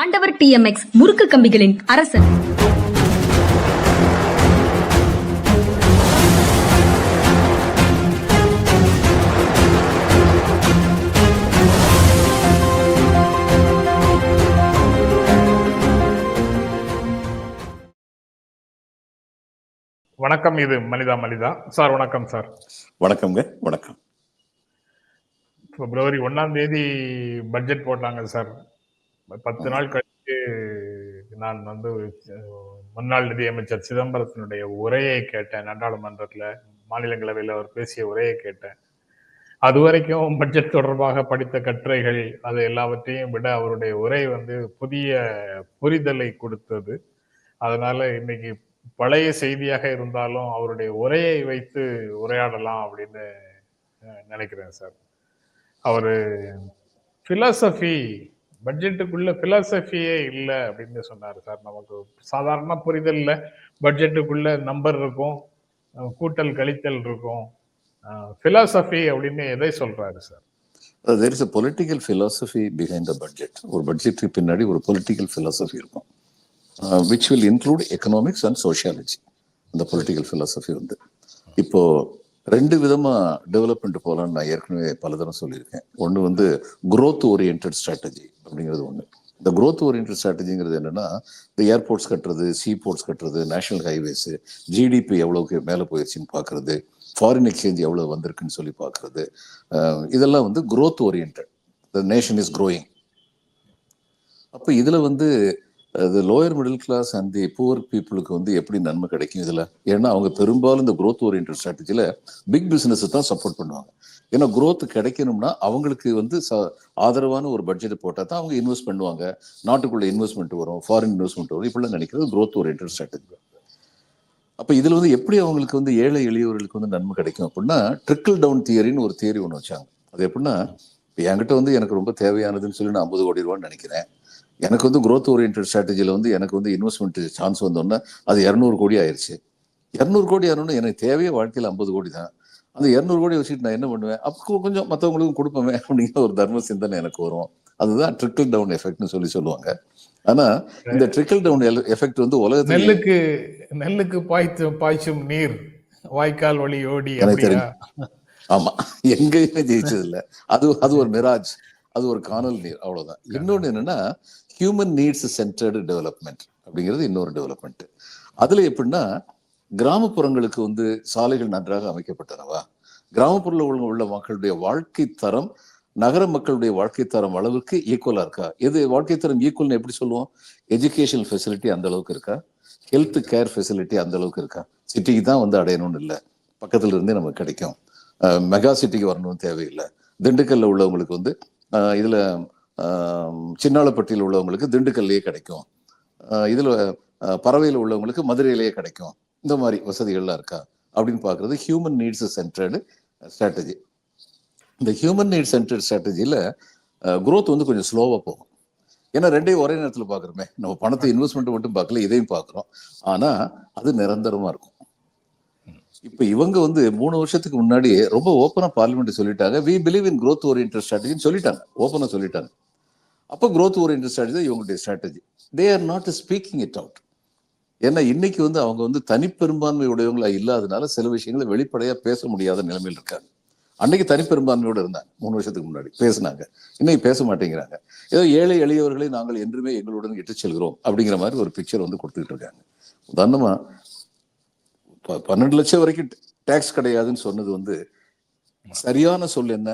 ஆண்டவர் டிஎம்எக்ஸ் முறுக்கு கம்பிகளின் அரசன். வணக்கம் இது மனிதா மனிதா சார் வணக்கம் சார். வணக்கம்ங்க வணக்கம். பிப்ரவரி ஒண்ணாம் தேதி பட்ஜெட் போட்டாங்க சார். பத்து நாள் கழித்து நான் வந்து முன்னாள் நிதியமைச்சர் சிதம்பரத்தினுடைய உரையை கேட்டேன். நாடாளுமன்றத்தில் மாநிலங்களவையில் அவர் பேசிய உரையை கேட்டேன். அது வரைக்கும் பட்ஜெட் தொடர்பாக படித்த கட்டுரைகள் அது எல்லாவற்றையும் விட அவருடைய உரை வந்து புதிய புரிதலை கொடுத்தது. அதனால இன்னைக்கு பழைய செய்தியாக இருந்தாலும் அவருடைய உரையை வைத்து உரையாடலாம் அப்படின்னு நினைக்கிறேன் சார். அவரு பிலாசபி பட்ஜெட்டுக்குள்ள பிலாசபியே இல்லை அப்படின்னு சொன்னார் சார். நமக்கு சாதாரண புரிதல்ல பட்ஜெட்டுக்குள்ள நம்பர் இருக்கும். கூட்டல் கழித்தல் இருக்கும். பிலாசபி அப்படின்னு எதை சொல்றாரு sir? There is a political philosophy behind the budget ஒரு பட்ஜெட்டுக்கு பின்னாடி ஒரு பொலிட்டிக்கல் philosophy இருக்கும். Which will include economics and sociology அந்த பொலிட்டிக்கல் philosophy வந்து. இப்போ ரெண்டு விதமாக டெவலப்மெண்ட் போகலான்னு நான் ஏற்கனவே பலதரம் சொல்லியிருக்கேன். ஒன்று வந்து குரோத் ஓரியன்ட் ஸ்ட்ராட்டஜி அப்படிங்கிறது ஒன்று இந்த குரோத் ஓரியன்ட் ஸ்ட்ராட்டஜிங்கிறது என்னன்னா இந்த ஏர்போர்ட்ஸ் கட்டுறது சீ போர்ட்ஸ் கட்டுறது நேஷனல் ஹைவேஸு ஜிடிபி எவ்வளோக்கு மேலே போயிடுச்சுன்னு பார்க்குறது ஃபாரின் எக்ஸ்சேஞ்ச் எவ்வளோ வந்திருக்குன்னு சொல்லி பார்க்குறது இதெல்லாம் வந்து growth oriented the nation is growing அப்போ இதில் வந்து அது lower middle class and the poor பீப்புளுக்கு வந்து எப்படி நன்மை கிடைக்கும் இதில்? ஏன்னா அவங்க பெரும்பாலும் இந்த குரோத் ஓரியன்ட் ஸ்ட்ராட்டஜியில் பிக் பிஸ்னஸை தான் சப்போர்ட் பண்ணுவாங்க. ஏன்னா க்ரோத் கிடைக்கணும்னா அவங்களுக்கு வந்து ச- ஆதரவான ஒரு பட்ஜெட் போட்டால் தான் அவங்க இன்வெஸ்ட் பண்ணுவாங்க. நாட்டுக்குள்ள இன்வெஸ்ட்மெண்ட் வரும் ஃபாரின் இன்வெஸ்ட்மெண்ட் வரும் இப்படிலாம் நினைக்கிறது க்ரோத் ஓரியன்ட் ஸ்ட்ராட்டஜி அப்போ இதில் வந்து எப்படி அவங்களுக்கு வந்து ஏழை எளியவர்களுக்கு வந்து நன்மை கிடைக்கும் அப்படின்னா ட்ரிக்கிள் டவுன் தியரின்னு ஒரு தியரி ஒன்று வச்சாங்க. அது எப்படின்னா என்கிட்ட வந்து எனக்கு ரொம்ப தேவையானதுன்னு சொல்லி நான் ஐம்பது கோடி ரூபான்னு நினைக்கிறேன். எனக்கு வந்து growth ஓரியன்ட் ஸ்ட்ராட்டஜியில் வந்து எனக்கு வந்து இன்வெஸ்ட்மெண்ட் சான்ஸ் வந்தோடனே அது இரநூறு கோடி ஆயிருச்சு. இரநூறு கோடி ஆனோடனே எனக்கு தேவையே வாழ்க்கையில் ஐம்பது கோடி தான். அந்த இரநூறு கோடி வச்சுட்டு நான் என்ன பண்ணுவேன்? அப்போ கொஞ்சம் மற்றவங்களுக்கும் கொடுப்போமே அப்படிங்கிற ஒரு தர்ம சிந்தனை எனக்கு வரும். அதுதான் ட்ரிக்கிள் டவுன் எஃபெக்ட்னு சொல்லி சொல்லுவாங்க. ஆனா இந்த ட்ரிக்கிள் டவுன் எஃபெக்ட் வந்து உலகத்துல நெல்லுக்கு நெல்லுக்கு பாய்ச்சு பாய்ச்சும் நீர் வாய்க்கால் வழி ஓடி ஆமா. எங்கேயுமே ஜெயிச்சது இல்ல அது அது ஒரு மிராஜ் அது ஒரு காணல் நீர். அவ்வளவுதான். இன்னொன்னு என்னன்னா ஹியூமன் நீட்ஸ் சென்டர்டு டெவலப்மெண்ட் அப்படிங்கிறது இன்னொரு டெவலப்மெண்ட் அதுல எப்படின்னா கிராமப்புறங்களுக்கு வந்து சாலைகள் நன்றாக அமைக்கப்பட்டனவா? கிராமப்புறத்தில் உள்ள உள்ள மக்களுடைய வாழ்க்கை தரம் நகர மக்களுடைய வாழ்க்கை தரம் அளவுக்கு ஈக்குவலா இருக்கா? எது வாழ்க்கை தரம் ஈக்குவல்னு எப்படி சொல்லுவோம்? எஜுகேஷன் ஃபெசிலிட்டி அந்த அளவுக்கு இருக்கா? ஹெல்த் கேர் ஃபெசிலிட்டி அந்த அளவுக்கு இருக்கா? சிட்டிக்கு தான் வந்து அடையணும்னு இல்லை. பக்கத்துல இருந்தே நமக்கு கிடைக்கும். மெகா சிட்டிக்கு வரணும்னு தேவையில்லை. திண்டுக்கல்ல உள்ளவங்களுக்கு வந்து இதுல சின்னாளப்பட்டியில் உள்ளவங்களுக்கு திண்டுக்கல்லையே கிடைக்கும். இதில் பறவையில் உள்ளவங்களுக்கு மதுரையிலேயே கிடைக்கும். இந்த மாதிரி வசதிகள்லாம் இருக்கா? அப்படின்னு பார்க்கறது ஹியூமன் நீட்ஸ் சென்டர்டு ஸ்ட்ராட்டஜி இந்த ஹியூமன் நீட் சென்டர்ட் ஸ்ட்ராட்டஜியில் குரோத் வந்து கொஞ்சம் ஸ்லோவாக போகும். ஏன்னா ரெண்டையும் ஒரே நேரத்தில் பார்க்குறோமே. நம்ம பணத்தை இன்வெஸ்ட்மெண்ட் மட்டும் பார்க்கல இதையும் பார்க்குறோம். ஆனால் அது நிரந்தரமாக இருக்கும். இப்போ இவங்க வந்து மூணு வருஷத்துக்கு முன்னாடி ரொம்ப ஓப்பனாக பார்லிமெண்ட் சொல்லிட்டாங்க. We believe in growth oriented ஸ்ட்ராட்டஜின்னு சொல்லிட்டாங்க ஓப்பனாக சொல்லிட்டாங்க. அப்போ க்ரோத் ஓரியன்ட் ஸ்ட்ராட்டஜி தான் இவங்களுடைய strategy they are not speaking it out ஏன்னா இன்னைக்கு வந்து அவங்க வந்து தனிப்பெரும்பான்மை உடையவங்களா இல்லாதனால சில விஷயங்களை வெளிப்படையாக பேச முடியாத நிலைமையில் இருக்காங்க. அன்னைக்கு தனிப்பெரும்பான்மையோடு இருந்தாங்க. மூணு வருஷத்துக்கு முன்னாடி பேசினாங்க. இன்னைக்கு பேச மாட்டேங்கிறாங்க. ஏதோ ஏழை எளியவர்களை நாங்கள் என்றுமே எங்களுடன் இட்டுச் செல்கிறோம் அப்படிங்கிற மாதிரி ஒரு பிக்சர் வந்து கொடுத்துக்கிட்டு இருக்காங்க. உதாரணமா பன்னெண்டு லட்சம் வரைக்கும் டேக்ஸ் கிடையாதுன்னு சொன்னது வந்து சரியான சொல் என்ன?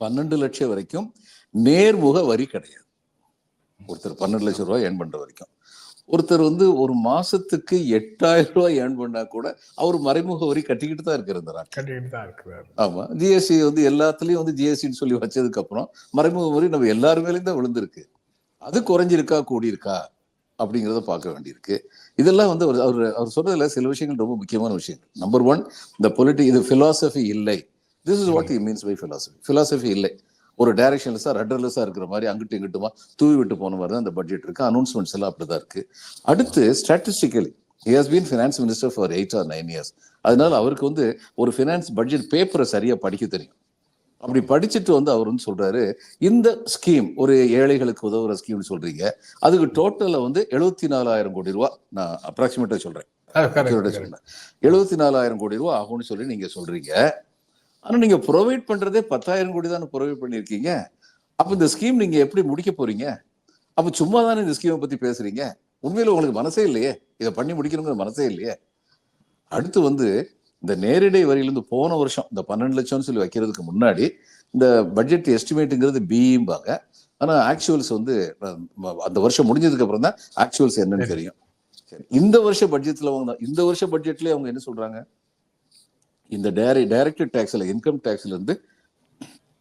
பன்னெண்டு லட்சம் வரைக்கும் நேர்முக வரி கிடையாது. ஒருத்தர் பன்னெண்டு லட்சம் ரூபாய் ஏர்ன் பண்ற வரைக்கும். ஒருத்தர் வந்து ஒரு மாசத்துக்கு எட்டாயிரம் ரூபாய் ஏர்ன் பண்ணா கூட அவர் மறைமுக வரி கட்டிக்கிட்டு தான் இருக்கிற இந்த நாட்டில். கட்டிக்கிட்டு தான் இருக்கிறார். ஆமா. ஜிஎஸ்டி வந்து எல்லாத்துலயும் வந்து ஜிஎஸ்டின்னு சொல்லி வச்சதுக்கு அப்புறம் மறைமுக வரி நம்ம எல்லார் மேலேயும் தான் விழுந்திருக்கு. அது குறைஞ்சிருக்கா கூடியிருக்கா அப்படிங்கிறத பார்க்க வேண்டியிருக்கு. இதெல்லாம் வந்து அவர் அவர் அவர் சொன்னதுல சில விஷயங்கள் ரொம்ப முக்கியமான விஷயங்கள். நம்பர் ஒன் இந்த பொலிட்டி இது philosophy இல்லை. This is what he means by philosophy. Philosophy இல்லை. ஒரு டைரக்ஷன்லெஸ்ஸாக ரெட்டர்லெஸ்ஸாக இருக்கிற மாதிரி அங்கிட்டு இங்கிட்டுமா தூவி விட்டு போன மாதிரி தான் இந்த பட்ஜெட் இருக்கு. அனௌன்ஸ்மெண்ட்ஸ் எல்லாம் அப்படிதான் இருக்கு. அடுத்து statistically he has been finance minister for eight or nine years அதனால அவருக்கு வந்து ஒரு ஃபினான்ஸ் பட்ஜெட் பேப்பரை சரியா படிக்க தெரியும். அப்படி படிச்சுட்டு வந்து அவர் வந்து சொல்றாரு இந்த ஸ்கீம் ஒரு ஏழைகளுக்கு உதவுற ஸ்கீம்னு சொல்றீங்க. அதுக்கு டோட்டல்ல வந்து எழுபத்தி நாலாயிரம் கோடி ரூபா நான் அப்ராக்சிமேட்டா. சொல்றேன். எழுபத்தி நாலாயிரம் கோடி ரூபா ஆகும்னு சொல்லி நீங்க சொல்றீங்க. ஆனா நீங்க ப்ரொவைட் பண்றதே பத்தாயிரம் கோடி தானே ப்ரொவைட் பண்ணிருக்கீங்க அப்ப இந்த ஸ்கீம் நீங்க எப்படி முடிக்க போறீங்க? அப்ப சும்மா தானே இந்த ஸ்கீமை பத்தி பேசுறீங்க? உண்மையில உங்களுக்கு மனசே இல்லையே. இதை பண்ணி முடிக்கணுங்கிற மனசே இல்லையே. அடுத்து வந்து இந்த நேரடி வரியிலிருந்து போன வருஷம் இந்த பன்னெண்டு லட்சம்னு சொல்லி வைக்கிறதுக்கு முன்னாடி இந்த பட்ஜெட் எஸ்டிமேட்டுங்கிறது பிஇம்பாங்க ஆனா ஆக்சுவல்ஸ் வந்து அந்த வருஷம் முடிஞ்சதுக்கு அப்புறம் தான் ஆக்சுவல்ஸ் என்னன்னு தெரியும். சரி இந்த வருஷ பட்ஜெட்ல அவங்க இந்த வருஷ பட்ஜெட்லயே அவங்க என்ன சொல்றாங்க? இந்த டைரக்ட் டைரக்ட் டேக்ஸில் இன்கம் டேக்ஸ்லேருந்து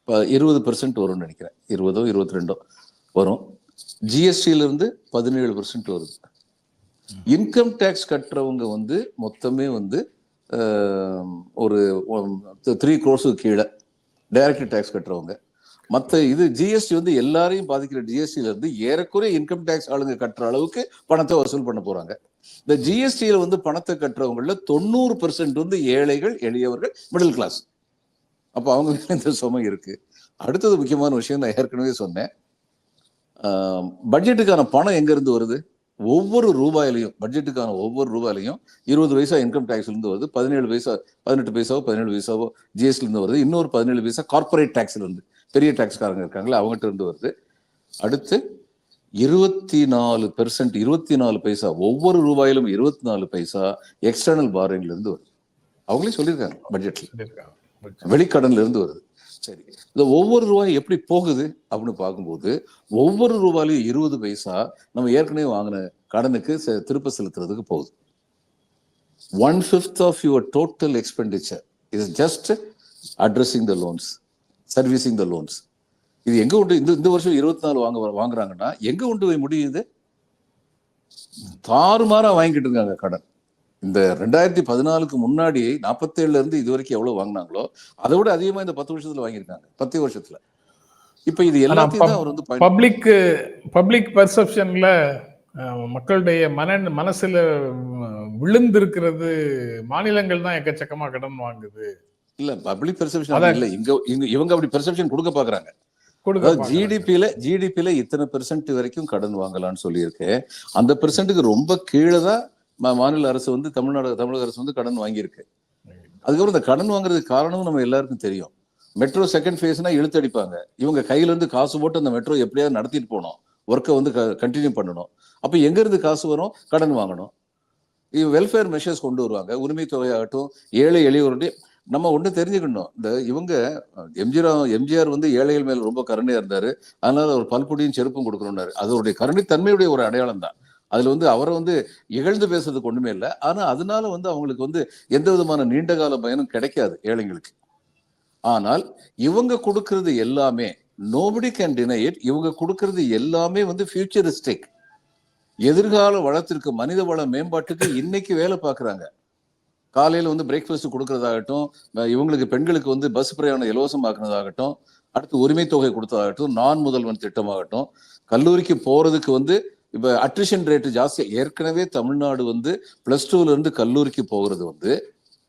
இப்போ இருபது பெர்சன்ட் வரும்னு நினைக்கிறேன். இருபதோ இருபத்தி ரெண்டோ வரும் ஜிஎஸ்டியிலேருந்து பதினேழு பெர்சன்ட் வருது. இன்கம் டேக்ஸ் கட்டுறவங்க வந்து மொத்தமே வந்து ஒரு த்ரீ க்ரோர்ஸுக்கு கீழே டைரக்ட் டேக்ஸ் கட்டுறவங்க. மற்ற இது ஜிஎஸ்டி வந்து எல்லாரையும் பாதிக்கிற ஜிஎஸ்டிலிருந்து ஏறக்குறைய இன்கம் டேக்ஸ் ஆளுங்க கட்டுற அளவுக்கு பணத்தை வசூல் பண்ண போகிறாங்க இந்த ஜிஎஸ்டியில் வந்து பணத்தை கட்டுறவங்கள தொண்ணூறு பெர்சன்ட் வந்து ஏழைகள் எளியவர்கள் மிடில் கிளாஸ் அப்போ அவங்க இந்த சுமை இருக்கு. அடுத்தது முக்கியமான விஷயம் நான் ஏற்கனவே சொன்னேன். பட்ஜெட்டுக்கான பணம் எங்கேருந்து வருது? ஒவ்வொரு ரூபாயிலையும் பட்ஜெட்டுக்கான ஒவ்வொரு ரூபாயிலையும் இருபது பைசா இன்கம் டேக்ஸ்லேருந்து வருது பதினேழு பைசா பதினெட்டு பைசாவோ பதினேழு பைசாவோ ஜிஎஸ்டிலேருந்து வருது இன்னொரு பதினேழு பைசா கார்ப்பரேட் டேக்ஸ்லேருந்து பெரிய டேக்ஸ்காரங்க இருக்காங்களே அவங்ககிட்ட இருந்து வருது. அடுத்து இருபத்தி நாலு பெர்சென்ட் இருபத்தி நாலு பைசா ஒவ்வொரு ரூபாயிலும் இருபத்தி நாலு பைசா எக்ஸ்டர்னல் பாரோயிங்ல இருந்து வருது. அவங்களே சொல்லியிருக்காங்க பட்ஜெட்ல. வெளிக்கடன்ல இருந்து வருது. சரி. இந்த ஒவ்வொரு ரூபாய் எப்படி போகுது அப்படின்னு பார்க்கும்போது ஒவ்வொரு ரூபாயிலையும் இருபது பைசா நம்ம ஏற்கனவே வாங்கின கடனுக்கு திருப்ப செலுத்துறதுக்கு போகுது. One fifth of your total expenditure is just addressing the loans servicing the loans இது எங்க கொண்டு இந்த இந்த வருஷம் இருபத்தி நாலு வாங்க வாங்குறாங்கன்னா எங்க கொண்டு போய் முடியுது? தாறுமாறா வாங்கிட்டு இருக்காங்க கடன். இந்த ரெண்டாயிரத்தி பதினாலுக்கு முன்னாடி நாற்பத்தேழுல இருந்து இது வரைக்கும் எவ்வளவு வாங்கினாங்களோ அதை விட அதிகமா இந்த பத்து வருஷத்துல வாங்கியிருக்காங்க. பத்து வருஷத்துல. இப்ப இது எல்லாத்தையும் அவர் வந்து பப்ளிக் பப்ளிக் பெர்செப்ஷன்ல மக்களுடைய மன மனசுல விழுந்திருக்கிறது மாநிலங்கள் தான் எக்கச்சக்கமா கடன் வாங்குது. இல்ல பப்ளிக் பெர்செப்ஷன். இல்ல. இங்க இவங்க அப்படி பெர்செப்ஷன் கொடுக்க பாக்குறாங்க. ஜிடிபியில ஜிடிபியில இத்தனை பெர்சென்ட் வரைக்கும் கடன் வாங்கலாம்னு சொல்லியிருக்கேன் அந்த பெர்சென்ட்டுக்கு ரொம்ப கீழே தான் மாநில அரசு வந்து தமிழ்நாடு தமிழக அரசு வந்து கடன் வாங்கியிருக்கு. அதுக்கப்புறம் இந்த கடன் வாங்குறதுக்கு காரணமும் நம்ம எல்லாருக்கும் தெரியும். மெட்ரோ செகண்ட் ஃபேஸ்னா இழுத்தடிப்பாங்க இவங்க கையில இருந்து காசு போட்டு அந்த மெட்ரோ எப்படியாவது நடத்திட்டு போகணும். ஒர்க்கை வந்து கண்டினியூ பண்ணணும். அப்ப எங்க இருந்து காசு வரும்? கடன் வாங்கணும். வெல்ஃபேர் மெஷர்ஸ் கொண்டு வருவாங்க. உரிமை தொகையாகட்டும் ஏழை எளியோருடைய நம்ம ஒன்று தெரிஞ்சுக்கணும். இந்த இவங்க எம்ஜிஆர் எம்ஜிஆர் வந்து ஏழைகள் மேல் ரொம்ப கருணையாக இருந்தார். அதனால அவர் பல்புடியும் செருப்பும் கொடுக்கணும்னாரு. அதோடைய கருணைத்தன்மையுடைய தன்மையுடைய ஒரு அடையாளம் தான். அதில் வந்து அவரை வந்து இகழ்ந்து பேசுறதுக்கு ஒன்றுமே இல்லை. ஆனால் அதனால வந்து அவங்களுக்கு வந்து எந்த விதமான நீண்ட கால பயனும் கிடைக்காது ஏழைங்களுக்கு. ஆனால் இவங்க கொடுக்கறது எல்லாமே நோபடி கேன் டினை இட் இவங்க கொடுக்கறது எல்லாமே வந்து ஃபியூச்சரிஸ்டிக் எதிர்கால வளத்திற்கு மனித வள மேம்பாட்டுக்கு இன்னைக்கு வேலை பார்க்குறாங்க. காலையில் வந்து பிரேக்ஃபாஸ்ட் கொடுக்கறதாகட்டும் இவங்களுக்கு பெண்களுக்கு வந்து பஸ் பிரயாணம் இலவசமாக்குனதாகட்டும் அடுத்து உரிமை தொகை கொடுத்ததாகட்டும் நான் முதல்வன் திட்டமாகட்டும் கல்லூரிக்கு போகிறதுக்கு வந்து இப்போ அட்ரிஷன் ரேட்டு ஜாஸ்தியாக ஏற்கனவே தமிழ்நாடு வந்து ப்ளஸ் டூலேருந்து கல்லூரிக்கு போகிறது வந்து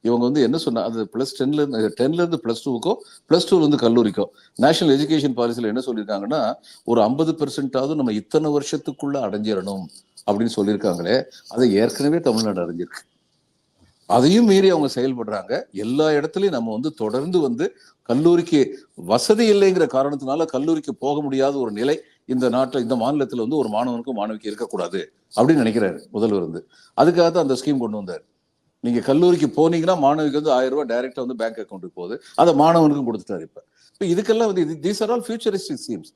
இவங்க வந்து என்ன சொன்னா அது ப்ளஸ் டென்லேருந்து டென்லேருந்து ப்ளஸ் டூக்கோ ப்ளஸ் டூல கல்லூரிக்கோ. நேஷனல் எஜுகேஷன் பாலிசியில் என்ன சொல்லியிருக்காங்கன்னா ஒரு ஐம்பது பெர்சென்டாவது நம்ம இத்தனை வருஷத்துக்குள்ளே அடைஞ்சிடணும் அப்படின்னு சொல்லியிருக்காங்களே அதை ஏற்கனவே தமிழ்நாடு அடைஞ்சிருக்கு அதையும் மீறி அவங்க செயல்படுறாங்க. எல்லா இடத்துலையும் நம்ம வந்து தொடர்ந்து வந்து கல்லூரிக்கு வசதி இல்லைங்கிற காரணத்தினால கல்லூரிக்கு போக முடியாத ஒரு நிலை இந்த நாட்டில் இந்த மாநிலத்தில் வந்து ஒரு மாணவனுக்கும் மாணவிக்கு இருக்கக்கூடாது அப்படின்னு நினைக்கிறாரு முதல்வர் வந்து. அதுக்காக தான் அந்த ஸ்கீம் கொண்டு வந்தார். நீங்க கல்லூரிக்கு போனீங்கன்னா மாணவிக்கு வந்து ஆயிரம் ரூபாய் டைரக்டா வந்து பேங்க் அக்கௌண்ட்டுக்கு போகுது. அதை மாணவனுக்கும் கொடுத்துட்டாரு இப்போ. இப்போ இதுக்கெல்லாம் வந்து these are all futuristic schemes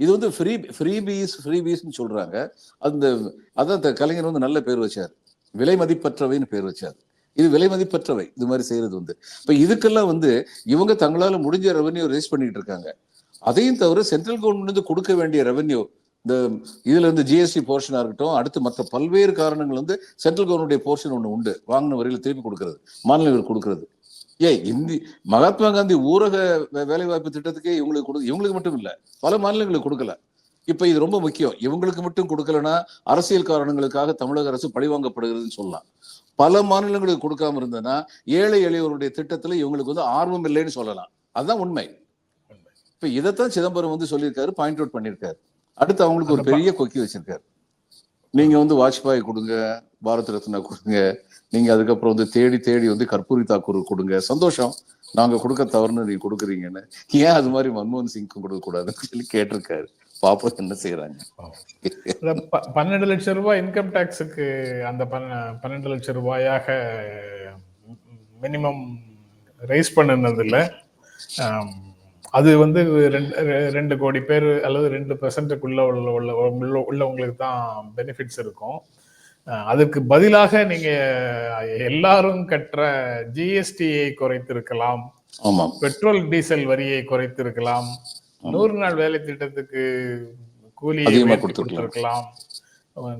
இது வந்து ஃப்ரீ ஃப்ரீ பீஸ் ஃப்ரீ பீஸ்னு சொல்றாங்க. அந்த அதான் கலைஞர் வந்து நல்ல பேர் வச்சார். விலை மதிப்பற்றவைன்னு பேர் வச்சார். இது விலை மதிப்பற்றவை. இது மாதிரி செய்யறது வந்து. இப்ப இதுக்கெல்லாம் வந்து இவங்க தங்களால முடிஞ்ச ரெவன்யூ ரேஸ் பண்ணிட்டு இருக்காங்க. அதையும் தவிர சென்ட்ரல் கவர்மெண்ட் வந்து கொடுக்க வேண்டிய ரெவன்யூ இந்த இதுல இருந்து ஜிஎஸ்டி போர்ஷனா இருக்கட்டும் அடுத்து மற்ற பல்வேறு காரணங்கள் வந்து சென்ட்ரல் கவர்மெண்ட் போர்ஷன் ஒன்று உண்டு. வாங்கின வரியில திருப்பி கொடுக்கறது மாநிலங்கள் கொடுக்கறது. ஏ இந்தி மகாத்மா காந்தி ஊரக வேலைவாய்ப்பு திட்டத்துக்கே இவங்களுக்கு கொடு இவங்களுக்கு மட்டும் இல்ல பல மாநிலங்களுக்கு கொடுக்கல. இப்ப இது ரொம்ப முக்கியம். இவங்களுக்கு மட்டும் கொடுக்கலன்னா அரசியல் காரணங்களுக்காக தமிழக அரசு பழிவாங்கப்படுகிறதுன்னு சொல்லலாம். பல மாநிலங்களுக்கு கொடுக்காம இருந்ததுன்னா ஏழை எளியவருடைய திட்டத்துல இவங்களுக்கு வந்து ஆர்வம் இல்லைன்னு சொல்லலாம். அதுதான் உண்மை. இப்ப இதைத்தான் சிதம்பரம் வந்து சொல்லியிருக்காரு பாயிண்ட் அவுட் பண்ணியிருக்காரு. அடுத்து அவங்களுக்கு ஒரு பெரிய கொக்கி வச்சிருக்காரு. நீங்க வந்து வாஜ்பாய் கொடுங்க பாரத் ரத்னா கொடுங்க நீங்க அதுக்கப்புறம் வந்து தேடி தேடி வந்து கற்பூரி தாக்கூர் கொடுங்க. சந்தோஷம். நாங்க கொடுக்க தவறுன்னு நீங்க கொடுக்குறீங்கன்னு. ஏன் அது மாதிரி மன்மோகன் சிங்க்கும் கொடுக்க கூடாதுன்னு சொல்லி கேட்டிருக்காரு. பாப்போம் என்ன செய்யறாங்க பன்னெண்டு லட்சம் ரூபாய் இன்கம் டேக்ஸுக்கு அந்த பன்ன- பன்னெண்டு லட்சம் ரூபாயாக மினிமம் ரைஸ் பண்ணினதுல ஆம், அது வந்து ரெண்டு ரெண்டு கோடி பேர் அல்லது ரெண்டு பெர்சன்ட்டுக்குள்ள உள்ள உள்ள உள்ள- உள்ளவங்களுக்கு தான் பெனிஃபிட்ஸ் இருக்கும். அதுக்கு பதிலாக நீங்க எல்லாரும் கற்ற ஜிஎஸ்டியை குறைத்திருக்கலாம். ஆமாம். பெட்ரோல் டீசல் வரியை குறைத்திருக்கலாம். நூறு நாள் வேலை திட்டத்துக்கு கூலி கொடுத்திருக்கலாம்.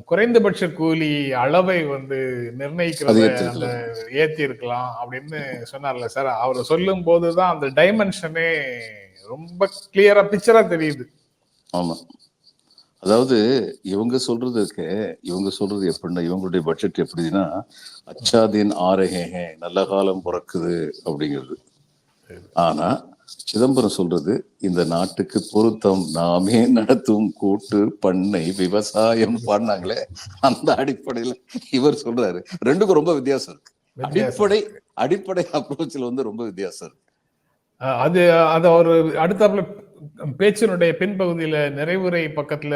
குறைந்தபட்ச கூலி அளவை வந்து நிர்ணயிக்கிறத. அந்த ஏத்தி இருக்கலாம் அப்படின்னு சொன்னார்ல சார். அவர் சொல்லும் போதுதான் அந்த டைமென்ஷனே ரொம்ப கிளியரா பிக்சரா தெரியுது. ஆமா. அதாவது இவங்க சொல்றது இருக்கு. இவங்க சொல்றது எப்படின்னா இவங்களுடைய பட்ஜெட் எப்படின்னா அச்சாதீன் ஆரஹே நல்ல காலம் பிறக்குது அப்படிங்கிறது. ஆனா சிதம்பரம் சொல்றது இந்த நாட்டுக்கு பொருத்தம் நாமே நடத்தும் கூட்டு பண்ணை விவசாயம் பாடினாங்களே அந்த அடிப்படையில இவர் சொல்றாரு. ரெண்டுக்கும் ரொம்ப வித்தியாசம் இருக்கு. அடிப்படை அடிப்படை அப்ரோச்ல வந்து ரொம்ப வித்தியாசம் இருக்கு. அது அது அவர் அடுத்தாப்புல பேச்சினுடைய பின்பகுதியில நிறைவுரை பக்கத்துல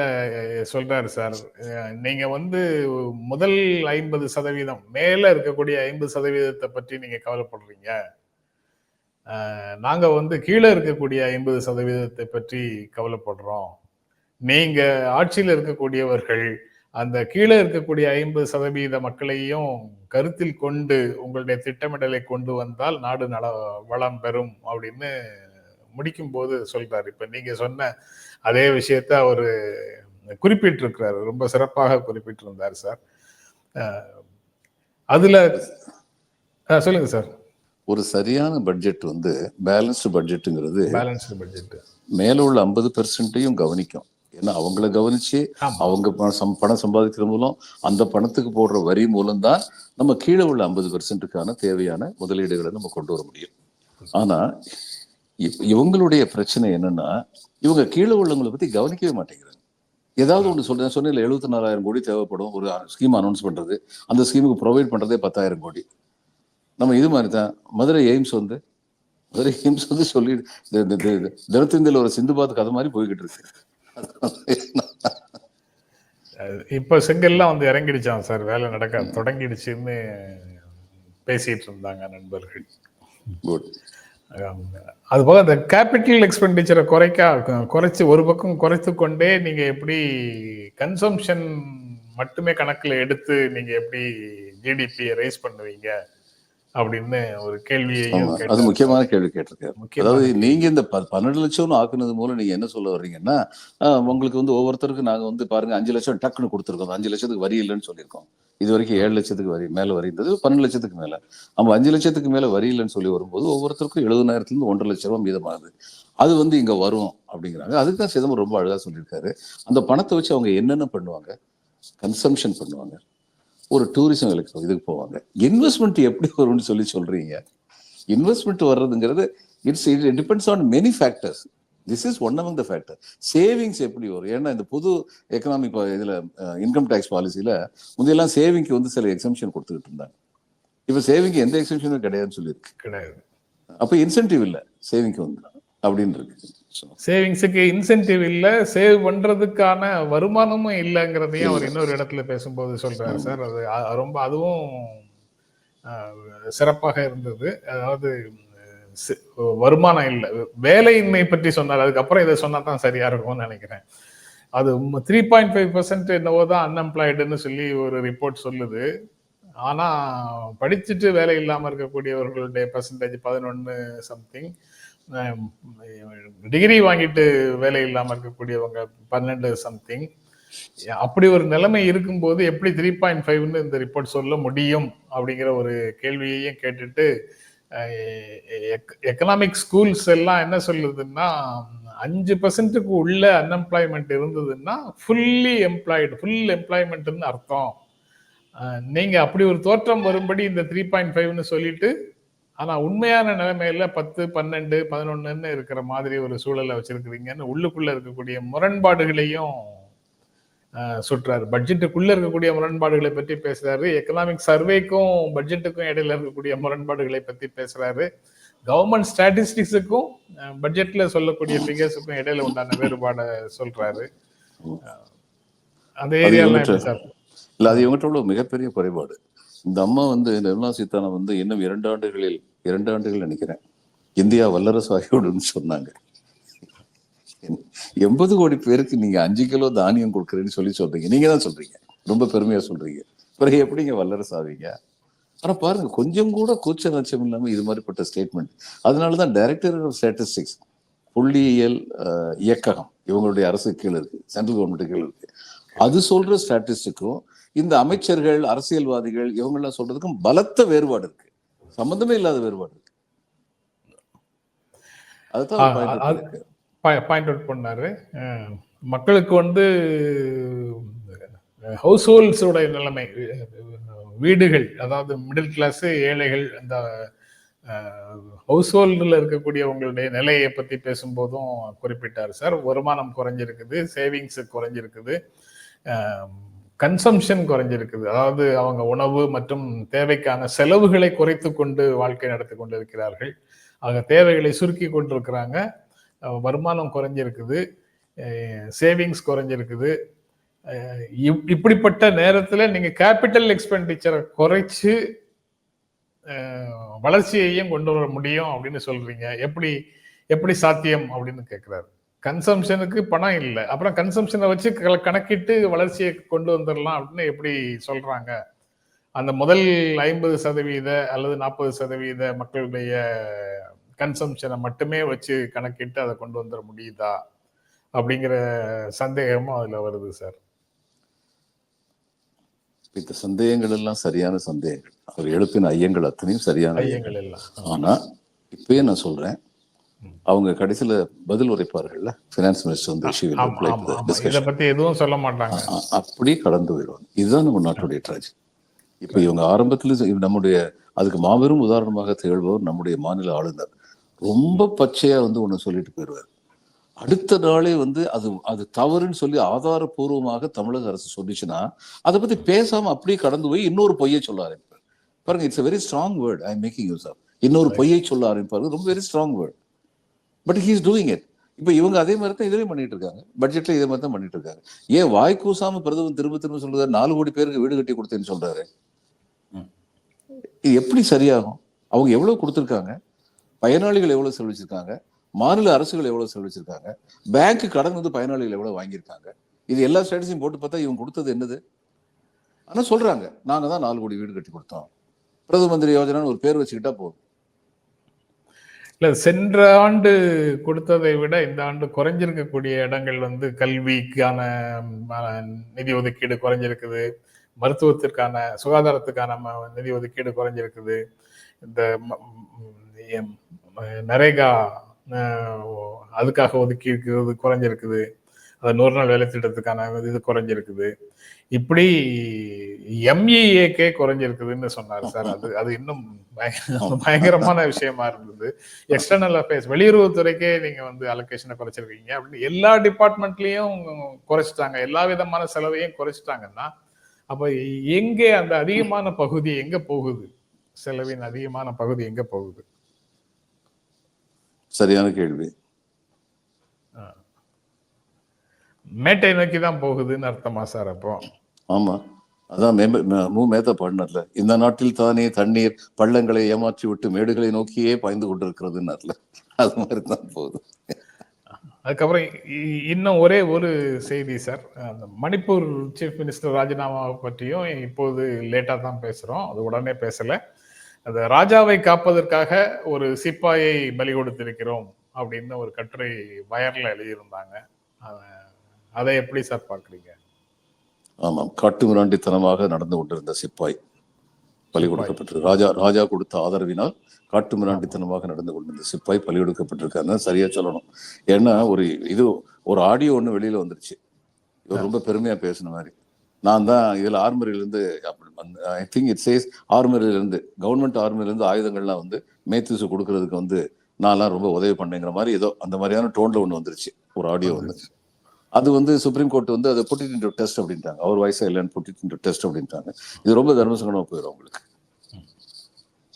சொல்றாரு சார். நீங்க வந்து முதல் ஐம்பது சதவீதம் மேல இருக்கக்கூடிய ஐம்பது சதவீதத்தை பற்றி நீங்க கவலைப்படுறீங்க. நாங்கள் வந்து கீழே இருக்கக்கூடிய ஐம்பது சதவீதத்தை பற்றி கவலைப்படுறோம். நீங்கள் ஆட்சியில் இருக்கக்கூடியவர்கள் அந்த கீழே இருக்கக்கூடிய ஐம்பது சதவீத மக்களையும் கருத்தில் கொண்டு உங்களுடைய திட்டமிடலை கொண்டு வந்தால் நாடு நல வளம் பெறும் அப்படின்னு முடிக்கும் போது சொல்றாரு. இப்ப நீங்க சொன்ன அதே விஷயத்த அவர் குறிப்பிட்டிருக்கிறாரு. ரொம்ப சிறப்பாக குறிப்பிட்டிருந்தார் சார். அதில் அதுல சொல்லுங்க சார். ஒரு சரியான பட்ஜெட் வந்து பேலன்ஸ்டு பட்ஜெட்டுங்கிறது பேலன்ஸ்டு பட்ஜெட் மேல உள்ள ஐம்பது பெர்சன்ட்டையும் கவனிக்கும். ஏன்னா அவங்கள கவனிச்சு. அவங்க பணம் பணம் சம்பாதிக்கிற மூலம் அந்த பணத்துக்கு போடுற வரி மூலம் தான் நம்ம கீழே உள்ள ஐம்பது பெர்சன்ட்டுக்கான தேவையான முதலீடுகளை நம்ம கொண்டு வர முடியும். ஆனா இவங்களுடைய பிரச்சனை என்னன்னா இவங்க கீழே உள்ளவங்களை பத்தி கவனிக்கவே மாட்டேங்கிறாங்க. ஏதாவது ஒன்று சொல்றேன் சொன்ன எழுபத்தி நாலாயிரம் கோடி தேவைப்படும். ஒரு ஸ்கீம் அனௌன்ஸ் பண்றது. அந்த ஸ்கீமுக்கு ப்ரொவைட் பண்றதே பத்தாயிரம் கோடி. நம்ம இது மாதிரி தான். மதுரை எய்ம்ஸ் வந்து மதுரை எய்ம்ஸ் வந்து சொல்லி தி- தி- தி- தினத்தந்தில ஒரு சிந்து பாத்து கதை மாதிரி போய்கிட்டு இருக்கு. இப்ப செங்கல்லாம் வந்து இறங்கிடுச்சான் சார். வேலை நடக்க தொடங்கிடுச்சுன்னு பேசிட்டு இருந்தாங்க நண்பர்கள். குட். அது போக அந்த கேபிட்டல் எக்ஸ்பெண்டிச்சரை குறைக்க குறைச்சு ஒரு பக்கம் குறைத்து கொண்டே நீங்க எப்படி கன்சம்ஷன் மட்டுமே கணக்குல எடுத்து நீங்க எப்படி ஜிடிபியை ரைஸ் பண்ணுவீங்க? அப்படின்னு ஒரு கேள்வியையும் அது. முக்கியமான கேள்வி கேட்டிருக்காரு. அதாவது நீங்க இந்த பன்னெண்டு லட்சம்னு ஆக்குனது மூலம் நீங்க என்ன சொல்ல வர்றீங்கன்னா உங்களுக்கு வந்து ஒவ்வொருத்தருக்கு நாங்க வந்து பாருங்க அஞ்சு லட்சம் டக்குன்னு கொடுத்துருக்கோம். அஞ்சு லட்சத்துக்கு வரி இல்லைன்னு சொல்லியிருக்கோம். இது வரைக்கும் ஏழு லட்சத்துக்கு வரி மேல வரி இருந்தது பன்னெண்டு லட்சத்துக்கு மேல. நம்ம அஞ்சு லட்சத்துக்கு மேல வரி இல்லைன்னு சொல்லி வரும்போது ஒவ்வொருத்தருக்கும் எழுபதாயிரத்துல இருந்து ஒன்றரை லட்சம் ரூபாய் மீதமாகுது. அது வந்து இங்க வரும் அப்படிங்கிறாங்க. அதுக்கு தான் சிதம்பரம் ரொம்ப அழகா சொல்லியிருக்காரு. அந்த பணத்தை வச்சு அவங்க என்னென்ன பண்ணுவாங்க? கன்சம்ஷன் பண்ணுவாங்க. ஒரு டூரிசம் இதுக்கு போவாங்க. இன்வெஸ்ட்மெண்ட் எப்படி வரும்னு சொல்லி சொல்றீங்க. Investment வர்றதுங்கிறது it's it depends on many factors this is one among the factor savings எப்படி வரும்? ஏன்னா இந்த புது எக்கனாமிக் இதுல இன்கம் டேக்ஸ் பாலிசியில முந்தையெல்லாம் சேவிங்க்கு வந்து சில எக்ஸம்ஷன் கொடுத்துக்கிட்டு இருந்தாங்க. இப்போ சேவிங் எந்த எக்ஸம்ஷனும் கிடையாதுன்னு சொல்லியிருக்கு. கிடையாது. அப்போ இன்சென்டிவ் இல்லை சேவிங்க்கு வந்து அப்படின்னு இருக்கு. சேவிங்ஸுக்கு இன்சென்டிவ் இல்ல சேவ் பண்றதுக்கான வருமானமும் இல்லைங்கிறதையும் அவர் இன்னொரு இடத்துல பேசும்போது சொல்றாரு சார். அது ரொம்ப அதுவும் சிறப்பாக இருந்தது. அதாவது வருமானம் இல்லை. வேலையின்மை பற்றி சொன்னார். அதுக்கப்புறம் இதை சொன்னா தான் சரியா இருக்கும்னு நினைக்கிறேன். அது த்ரீ பாயிண்ட் ஃபைவ் பர்சன்ட் என்னவோ தான் அன்எம்ப்ளாய்டுன்னு சொல்லி ஒரு ரிப்போர்ட் சொல்லுது. ஆனா படிச்சுட்டு வேலை இல்லாம இருக்கக்கூடியவர்களுடைய பர்சன்டேஜ் பதினொன்னு சம்திங் டிகிரி வாங்கிட்டு வேலை இல்லாம இருக்கக்கூடியவங்க பன்னெண்டு சம்திங் அப்படி ஒரு நிலைமை இருக்கும்போது எப்படி த்ரீ பாயிண்ட் ஃபைவ்னு இந்த ரிப்போர்ட் சொல்ல முடியும் அப்படிங்கிற ஒரு கேள்வியையும் கேட்டுட்டு எக்கனாமிக் ஸ்கூல்ஸ் எல்லாம் என்ன சொல்லுதுன்னா அஞ்சு பர்சன்ட்டுக்கு உள்ள அன்எம்ப்ளாய்மெண்ட் இருந்ததுன்னா ஃபுல்லி எம்ப்ளாய்டு ஃபுல் எம்ப்ளாய்மெண்ட்னு அர்த்தம். நீங்கள் நீங்க அப்படி ஒரு தோற்றம் வரும்படி இந்த த்ரீ பாயிண்ட் ஃபைவ்னு சொல்லிட்டு ஆனா உண்மையான நிலைமையில பத்து பன்னெண்டு பதினொன்னுன்னு இருக்கிற மாதிரி ஒரு சூழலை வச்சிருக்கிறீங்கன்னு உள்ளுக்குள்ள இருக்கக்கூடிய முரண்பாடுகளையும் சுட்டுறாரு பட்ஜெட்டுக்குள்ள இருக்கக்கூடிய முரண்பாடுகளை பற்றி பேசுறாரு. எக்கனாமிக் சர்வேக்கும் பட்ஜெட்டுக்கும் இடையில இருக்கக்கூடிய முரண்பாடுகளை பத்தி பேசுறாரு. கவர்மெண்ட் ஸ்டாட்டிஸ்டிக்ஸுக்கும் பட்ஜெட்ல சொல்லக்கூடிய ஃபிகர்ஸுக்கும் இடையில உண்டான வேறுபாடை சொல்றாரு. அந்த எப்படி சார்? இல்ல அது இவங்ககிட்ட உள்ள மிகப்பெரிய குறைபாடு. இந்த அம்மா வந்து நிர்மலா சீதாராமன் வந்து இன்னும் இரண்டு ஆண்டுகளில் இரண்டு ஆண்டுகள் நினைக்கிறேன். இந்தியா வல்லரசு ஆகிவிடும்னு சொன்னாங்க. எண்பது கோடி பேருக்கு நீங்க அஞ்சு கிலோ தானியம் கொடுக்குறேன்னு சொல்லி சொல்றீங்க. நீங்க தான் சொல்றீங்க. ரொம்ப பெருமையா சொல்றீங்க. பிறகு எப்படிங்க வல்லரசு ஆவீங்க? ஆனா பாருங்க கொஞ்சம் கூட கூச்ச நச்சம் இல்லாம இது மாதிரிப்பட்ட ஸ்டேட்மெண்ட் அதனாலதான் டைரக்டர் ஆஃப் ஸ்டாட்டிஸ்டிக்ஸ் புள்ளியியல் இயக்ககம் இவங்களுடைய அரசு கீழ இருக்கு சென்ட்ரல் கவர்மெண்ட் கீழ இருக்கு. அது சொல்ற ஸ்டாட்டிஸ்டிக்கும் இந்த அமைச்சர்கள் அரசியல்வாதிகள் இவங்கெல்லாம் சொல்றதுக்கும் பலத்த வேறுபாடு இருக்கு. சம்பந்தமே இல்லாத வேறுபாடு இருக்கு. அதுதான். பாயிண்ட் அவுட் பண்ணாரு. மக்களுக்கு வந்து ஹவுஸ் ஹோல்ஸோட நிலைமை வீடுகள் அதாவது மிடில் கிளாஸ் ஏழைகள் அந்த ஹவுஸ் ஹோல்டில் இருக்கக்கூடியவங்களுடைய நிலையை பற்றி பேசும்போதும் குறிப்பிட்டார் சார். வருமானம் குறைஞ்சிருக்குது சேவிங்ஸ் குறைஞ்சிருக்குது. கன்சம்ஷன் குறைஞ்சிருக்குது. அதாவது அவங்க உணவு மற்றும் தேவைக்கான செலவுகளை குறைத்து கொண்டு வாழ்க்கை நடத்தி கொண்டிருக்கிறார்கள். அவங்க தேவைகளை சுருக்கி கொண்டிருக்கிறாங்க. வருமானம் குறைஞ்சிருக்குது. சேவிங்ஸ் குறைஞ்சிருக்குது. இப்- இப்படிப்பட்ட நேரத்தில் நீங்கள் கேபிட்டல் எக்ஸ்பெண்டிச்சரை குறைச்சு வளர்ச்சியையும் கொண்டு வர முடியும் அப்படின்னு சொல்றீங்க. எப்படி எப்படி சாத்தியம் அப்படின்னு கேட்குறாரு கன்சம்ஷனுக்கு பணம் இல்லை. அப்புறம் கன்சம்ஷனை வச்சு கணக்கிட்டு வளர்ச்சியை கொண்டு வந்துடலாம் அப்படின்னு எப்படி சொல்றாங்க? அந்த முதல் ஐம்பது சதவீத அல்லது நாற்பது சதவீத மக்களுடைய கன்சம்ஷனை மட்டுமே வச்சு கணக்கிட்டு அதை கொண்டு வந்துட முடியுதா? அப்படிங்கிற சந்தேகமும் அதுல வருது சார். இந்த சந்தேகங்கள் எல்லாம் சரியான சந்தேகங்கள். அவர் எழுப்பின ஐயங்கள் அத்தனையும் சரியான ஐயங்கள் ஐயங்கள் எல்லாம். ஆனா இப்பயே நான் சொல்றேன். அவங்க கடைசியில பதில் உரைப்பார்கள்ல? பினான்ஸ் மினிஸ்டர் வந்து. இத பத்தி எதுவும் சொல்ல மாட்டாங்க. அ- அப்படியே கடந்து போயிடுவாங்க. இதுதான் நம்ம நாட்டுடைய ட்ராஜடி இப்ப இவங்க ஆரம்பத்துல நம்முடைய அதுக்கு மாபெரும் உதாரணமாக திகழ்பவர் நம்முடைய மாநில ஆளுநர். ரொம்ப பச்சையா வந்து ஒண்ணு சொல்லிட்டு போயிடுவார். அடுத்த நாளே வந்து அது அது தவறுன்னு சொல்லி ஆதாரபூர்வமாக தமிழக அரசு சொல்லிச்சுன்னா அதை பத்தி பேசாம அப்படியே கடந்து போய் இன்னொரு பொய்யை சொல்ல ஆரம்பிப்பார். பாருங்க it's very strong word I making use of இன்னொரு பொய்யை சொல்ல ஆரம்பிப்பாரு. ரொம்ப very strong word but he's doing it இப்ப இவங்க அதே மாதிரி தான் இதுலயும் பண்ணிட்டு இருக்காங்க பட்ஜெட்ல இதே மாதிரி தான் பண்ணிட்டு இருக்காங்க ஏன் வாய் கூசாம பிரதமர் திரும்ப திரும்ப சொல்றாரு நாலு கோடி பேருக்கு வீடு கட்டி கொடுத்தேன்னு சொல்றாரு? இது எப்படி சரியாகும்? அவங்க எவ்வளவு கொடுத்துருக்காங்க? பயனாளிகள் எவ்வளவு செலவழிச்சிருக்காங்க? மாநில அரசுகள் எவ்வளவு செலவழிச்சிருக்காங்க? பேங்க் கடன் வந்து பயனாளிகள் எவ்வளவு வாங்கியிருக்காங்க? இது எல்லா ஸ்டேட்டஸையும் போட்டு பார்த்தா இவங்க கொடுத்தது என்னது? ஆனா சொல்றாங்க நாங்க தான் நாலு கோடி வீடு கட்டி கொடுத்தோம். பிரதம மந்திரி யோஜனான்னு ஒரு பேர் வச்சுக்கிட்டா போதும். இல்ல சென்ற ஆண்டு கொடுத்ததை விட இந்த ஆண்டு குறைஞ்சிருக்கக்கூடிய இடங்கள் வந்து கல்விக்கான ம, நிதி ஒதுக்கீடு குறைஞ்சிருக்குது மருத்துவத்திற்கான சுகாதாரத்துக்கான நிதி ஒதுக்கீடு குறைஞ்சிருக்குது இந்த நரேகா அதுக்காக ஒதுக்கி இருக்கிறது குறைஞ்சிருக்குது அது நூறு நாள் வேலை திட்டத்துக்கான இது குறைஞ்சிருக்குது. இப்படி எம்இஏக்கே குறைஞ்சிருக்குதுன்னு சொன்னார் சார். அது அது இன்னும் பயங்கர- பயங்கரமான விஷயமா இருந்தது. எக்ஸ்டர்னல் அஃபேர்ஸ் வெளியுறவுத்துறைக்கே நீங்க வந்து அலோகேஷனை குறைச்சிருக்கீங்க. அப்படின்னு எல்லா டிபார்ட்மெண்ட்லயும் குறைச்சிட்டாங்க. எல்லா விதமான செலவையும் குறைச்சிட்டாங்கன்னா அப்ப எங்கே அந்த அதிகமான பகுதி எங்க போகுது? செலவின் அதிகமான பகுதி எங்க போகுது? சரியான கேள்வி. மேட்டை நோக்கி தான் போகுதுன்னு அர்த்தமா சார் அப்போ? ஆமா. அதான் ம- மு மேத்தா பாடினார்ல. இந்த நாட்டில் தானே தண்ணீர் பள்ளங்களை ஏமாற்றி விட்டு மேடுகளை நோக்கியே பாய்ந்து கொண்டிருக்கிறதுன்னார்ல. அது மாதிரி தான் போகுது. அதுக்கப்புறம் இன்னும் ஒரே ஒரு செய்தி சார். அந்த மணிப்பூர் சீஃப் மினிஸ்டர் ராஜினாமாவை பற்றியும் இப்போது லேட்டா தான் பேசுறோம். அது உடனே பேசல. அந்த ராஜாவை காப்பதற்காக ஒரு சிப்பாயை பலி கொடுத்திருக்கிறோம் அப்படின்னு ஒரு கட்டுரை வயர்ல எழுதியிருந்தாங்க. அத- அதை எப்படி சார் பார்க்குறீங்க? ஆமாம். காட்டு மிராண்டித்தனமாக நடந்து கொண்டிருந்த சிப்பாய் பலி கொடுக்கப்பட்டிருக்கு ராஜா ராஜா கொடுத்த ஆதரவினால் காட்டு மிராண்டித்தனமாக நடந்து கொண்டிருந்த சிப்பாய் பலி கொடுக்கப்பட்டிருக்காங்க சரியா சொல்லணும். ஏன்னா ஒரு இது ஒரு ஆடியோ ஒன்று வெளியில வந்துருச்சு. இவர் ரொம்ப பெருமையா பேசின மாதிரி. நான் தான் இதுல ஆர்மரியிலேருந்து ஐ திங்க் இட் சேஸ் ஆர்மரியிலேருந்து கவர்மெண்ட் ஆர்மரியிலேருந்து ஆயுதங்கள்லாம் வந்து மேத்யூஸ் கொடுக்கறதுக்கு வந்து நான்லாம் ரொம்ப உதவி பண்ணேங்கிற மாதிரி ஏதோ அந்த மாதிரியான டோன்ல ஒன்று வந்துருச்சு. ஒரு ஆடியோ வந்து அது வந்து சுப்ரீம் கோர்ட் வந்து அதை புட்டிட் இன்டு டெஸ்ட் அப்படின்ட்டாங்க. அவர் வயசா இல்லைன்னு புட்டிட் இன்டு டெஸ்ட் அப்படின்ட்டாங்க. இது ரொம்ப தர்மசங்கடமா போயிடும் உங்களுக்கு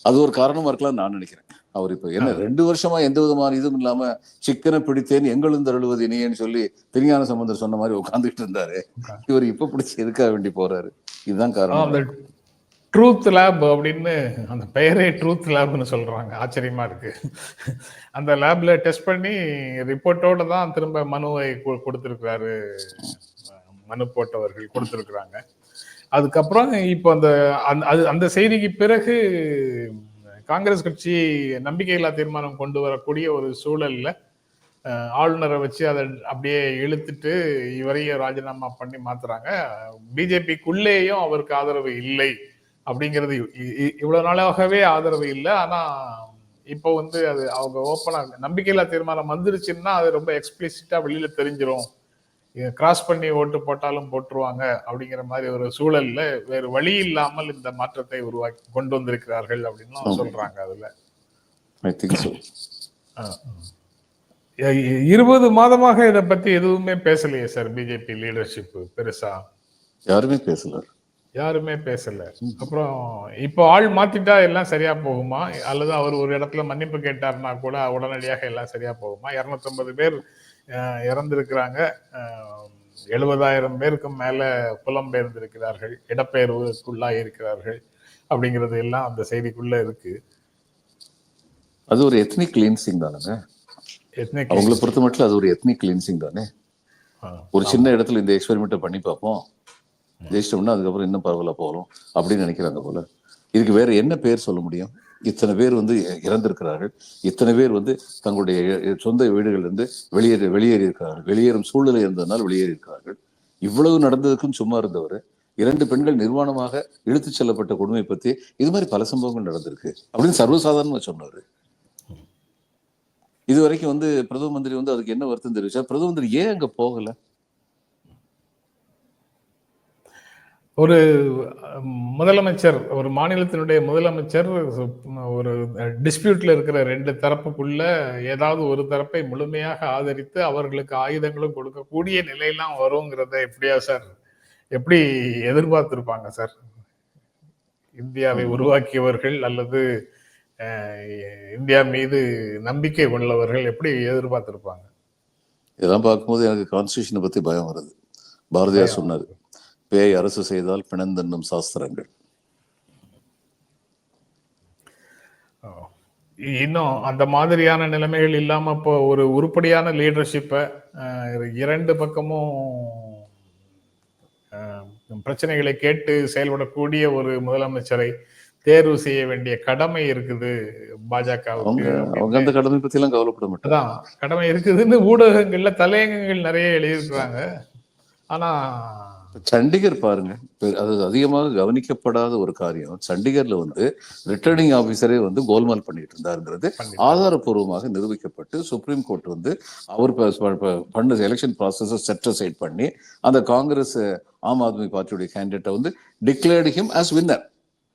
அது ஒரு காரணமா இருக்கலாம் நான் நினைக்கிறேன். அவர் இப்ப என்ன ரெண்டு வருஷமா எந்த விதமான இதுவும் இல்லாம சிக்கனை பிடித்தேன் எங்களும் தருளுவது இனியேன்னு சொல்லி திருஞான சம்பந்தர் சொன்ன மாதிரி உட்காந்துட்டு இருந்தாரு. இவர் இப்ப பிடிச்சி எதுக்காக வேண்டி போறாரு? இதுதான் காரணம். ட்ரூத் லேப் அப்படின்னு அந்த பெயரே ட்ரூத் லேப்னு சொல்றாங்க. ஆச்சரியமா இருக்கு. அந்த லேப்ல டெஸ்ட் பண்ணி ரிப்போர்ட்டோட தான் திரும்ப மனுவை கொடுத்துருக்கிறாரு. மனு போட்டவர்கள் கொடுத்துருக்குறாங்க. அதுக்கப்புறம் இப்போ அந்த அந்த- அது அந்த செய்திக்கு பிறகு காங்கிரஸ் கட்சி நம்பிக்கையில்லா தீர்மானம் கொண்டு வரக்கூடிய ஒரு சூழல்ல ஆளுநரை வச்சு அதை அப்படியே இழுத்துட்டு இவரையும் ராஜினாமா பண்ணி மாத்துறாங்க. பிஜேபிக்குள்ளேயும் அவருக்கு ஆதரவு இல்லை. அப்படிங்கிறது இவ்வளவு நாளாகவே ஆதரவு இல்லை. ஆனா இப்போ வந்து அது அவங்க ஓப்பனா நம்பிக்கையில்லா தீர்மானம் வந்துருச்சுன்னா அது ரொம்ப எக்ஸ்பிளிசிட்டா வெளியில தெரிஞ்சிரும். கிராஸ் பண்ணி ஓட்டு போட்டாலும் போட்டுருவாங்க அப்படிங்கிற மாதிரி ஒரு சூழல்ல வேறு வழி இல்லாமல் இந்த மாற்றத்தை உருவாக்கி கொண்டு வந்திருக்கிறார்கள் அப்படின்னு சொல்றாங்க அதுல. இருபது மாதமாக இதை பத்தி எதுவுமே பேசலையே சார் பிஜேபி லீடர்ஷிப் பெருசா? யாருமே பேசல. யாருமே பேசல. அப்புறம் இப்போ ஆள் மாத்திட்டா எல்லாம் சரியா போகுமா? அல்லது அவர் ஒரு இடத்துல மன்னிப்பு கேட்டார்னா கூட உடனடியாக எல்லாம் சரியா போகுமா? 250 பேர் இறந்திருக்கிறாங்க. எழுபதாயிரம் பேருக்கு மேல புலம்பெயர்ந்திருக்கிறார்கள் இடப்பெயர்வுக்குள்ளாகி இருக்கிறார்கள் அப்படிங்கிறது எல்லாம் அந்த செய்திக்குள்ள இருக்கு. அது ஒரு எத்னிக் கிளீன்சிங் ethnic- அவங்கள பொறுத்த மட்டும் அது ஒரு எத்னிக் கிளீன்சிங் தானே? ஒரு சின்ன இடத்துல இந்த எக்ஸ்பெரிமெண்ட்டை பண்ணி பார்ப்போம். ஜெயிச்சிட்டோம்னா அதுக்கப்புறம் இன்னும் பரவாயில்ல போகலாம் அப்படின்னு நினைக்கிறாங்க போல. இதுக்கு வேற என்ன பேர் சொல்ல முடியும்? இத்தனை பேர் வந்து இறந்திருக்கிறார்கள். இத்தனை பேர் வந்து தங்களுடைய சொந்த வீடுகளிலிருந்து வெளியேறி வெளியேறி இருக்கிறார்கள் வெளியேறும் சூழ்நிலை இருந்ததுனால் வெளியேறி இருக்கிறார்கள் இவ்வளவு நடந்ததுக்கும் சும்மா இருந்தவர். இரண்டு பெண்கள் நிர்வாணமாக இழுத்துச் செல்லப்பட்ட கொடுமை பத்தி இது மாதிரி பல சம்பவங்கள் நடந்திருக்கு அப்படின்னு சர்வசாதாரணமா சொன்னாரு. இது வரைக்கும் வந்து பிரதம மந்திரி வந்து அதுக்கு என்ன வருத்தம் தெரிவிச்சா பிரதம மந்திரி ஏன் அங்க போகல? ஒரு முதலமைச்சர் ஒரு மாநிலத்தினுடைய முதலமைச்சர் ஒரு டிஸ்பியூட்ல இருக்கிற ரெண்டு தரப்புக்குள்ள ஏதாவது ஒரு தரப்பை முழுமையாக ஆதரித்து அவர்களுக்கு ஆயுதங்களும் கொடுக்கக்கூடிய நிலையெல்லாம் வருங்கிறத எப்படியா சார் எப்படி எதிர்பார்த்திருப்பாங்க சார்? இந்தியாவை உருவாக்கியவர்கள் அல்லது இந்தியா மீது நம்பிக்கை உள்ளவர்கள் எப்படி எதிர்பார்த்திருப்பாங்க? இதெல்லாம் பார்க்கும்போது எனக்கு கான்ஸ்டியூஷனை பத்தி பயம் வருது. பாரதியார். சொன்னார். பேய் அரசு செய்தால் பிணந்தன்னும் சாஸ்திரங்கள். இன்னும் அந்த மாதிரியான நிலைமைகள் இல்லாம இப்போ ஒரு உருப்படியான லீடர்ஷிப்பை இரண்டு பக்கமும் பிரச்சனைகளை கேட்டு செயல்படக்கூடிய ஒரு முதலமைச்சரை தேர்வு செய்ய வேண்டிய கடமை இருக்குது பாஜகவுக்கு அவங்க அந்த கடமை பத்தி எல்லாம் கவலைப்பட அதான் கடமை இருக்குதுன்னு ஊடகங்கள்ல தலையங்கங்கள் நிறைய எழுதியிருக்கிறாங்க. ஆனா சண்டிகர் பாருங்க. அது அதிகமாக கவனிக்கப்படாத ஒரு காரியம். சண்டிகர்ல வந்து ரிட்டர்னிங் ஆபீசரே வந்து கோல்மால் பண்ணிட்டு இருந்தாருங்கிறது கண்டிப்பா. ஆதாரப்பூர்வமாக நிரூபிக்கப்பட்டு சுப்ரீம் கோர்ட் வந்து அவர் பண்ண எலெக்ஷன் ப்ராசஸை செட்டசைட் பண்ணி அந்த காங்கிரஸ் ஆம் ஆத்மி பார்ட்டியுடைய கேண்டிடேட்டை வந்து declared him as winner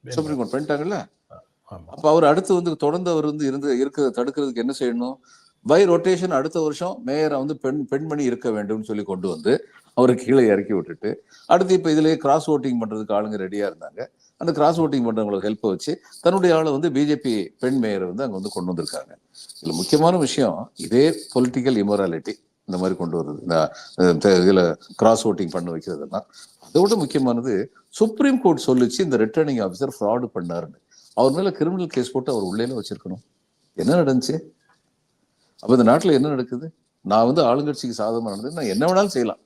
supreme court பண்ணிட்டாங்கல்ல. அப்ப அவர் அடுத்து வந்து தொடர்ந்து அவர் வந்து இருந்து இருக்கிறத தடுக்கிறதுக்கு என்ன செய்யணும்? பை ரொட்டேஷன் அடுத்த வருஷம் மேயரை வந்து பெண் பெண்மணி இருக்க வேண்டும்னு சொல்லி கொண்டு வந்து அவரை கீழே இறக்கி விட்டுட்டு அடுத்து இப்போ இதிலேயே கிராஸ் ஓட்டிங் பண்ணுறதுக்கு ஆளுங்க ரெடியாக இருந்தாங்க. அந்த கிராஸ் ஓட்டிங் பண்ணுறவங்களுக்கு ஹெல்ப்பை வச்சு தன்னுடைய ஆளை வந்து பிஜேபி பெண் மேயரை வந்து அங்கே வந்து கொண்டு வந்திருக்காங்க. இதில் முக்கியமான விஷயம் இதே பொலிட்டிக்கல் இமோராலிட்டி இந்த மாதிரி கொண்டு வருது இந்த இதில் கிராஸ் ஓட்டிங் பண்ண வைக்கிறதெல்லாம். அதோட முக்கியமானது சுப்ரீம் கோர்ட் சொல்லிச்சு இந்த ரிட்டர்னிங் ஆஃபீஸர் ஃப்ராடு பண்ணாருன்னு. அவர் மேலே கிரிமினல் கேஸ் போட்டு அவர் உள்ளேல வச்சிருக்கணும். என்ன நடந்துச்சு? அப்போ இந்த நாட்டில் என்ன நடக்குது? நான் வந்து ஆளுங்கட்சிக்கு சாதகமாக நடந்தது நான் என்ன வேணாலும் செய்யலாம்.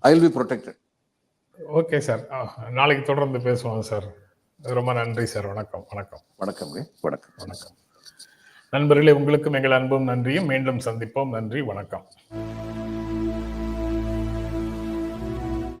I will be protected okay sir நாளைக்கு தொடர்ந்து பேசுவோம் சார் ரொம்ப நன்றி சார் வணக்கம் வணக்கம். வணக்கம்ங்க வணக்கம். வணக்கம். நண்பர்களே உங்களுக்கும் எங்கள் அன்பும் நன்றியும். மீண்டும் சந்திப்போம். நன்றி வணக்கம்.